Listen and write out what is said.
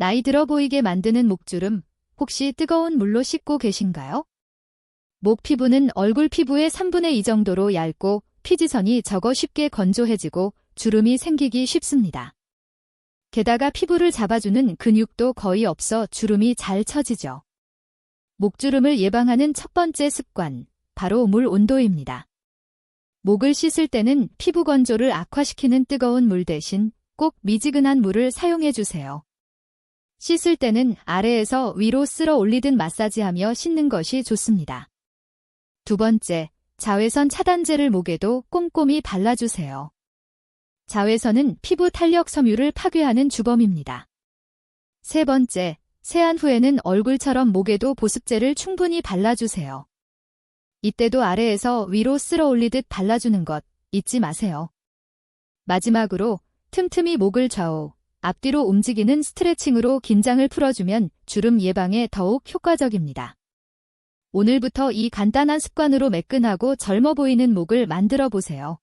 나이 들어 보이게 만드는 목주름, 혹시 뜨거운 물로 씻고 계신가요? 목 피부는 얼굴 피부의 3분의 2 정도로 얇고 피지선이 적어 쉽게 건조해지고 주름이 생기기 쉽습니다. 게다가 피부를 잡아주는 근육도 거의 없어 주름이 잘 처지죠. 목주름을 예방하는 첫 번째 습관, 바로 물 온도입니다. 목을 씻을 때는 피부 건조를 악화시키는 뜨거운 물 대신 꼭 미지근한 물을 사용해 주세요. 씻을 때는 아래에서 위로 쓸어 올리듯 마사지하며 씻는 것이 좋습니다. 두 번째, 자외선 차단제를 목에도 꼼꼼히 발라주세요. 자외선은 피부 탄력 섬유를 파괴하는 주범입니다. 세 번째, 세안 후에는 얼굴처럼 목에도 보습제를 충분히 발라주세요. 이때도 아래에서 위로 쓸어 올리듯 발라주는 것 잊지 마세요. 마지막으로 틈틈이 목을 좌우, 앞뒤로 움직이는 스트레칭으로 긴장을 풀어주면 주름 예방에 더욱 효과적입니다. 오늘부터 이 간단한 습관으로 매끈하고 젊어 보이는 목을 만들어 보세요.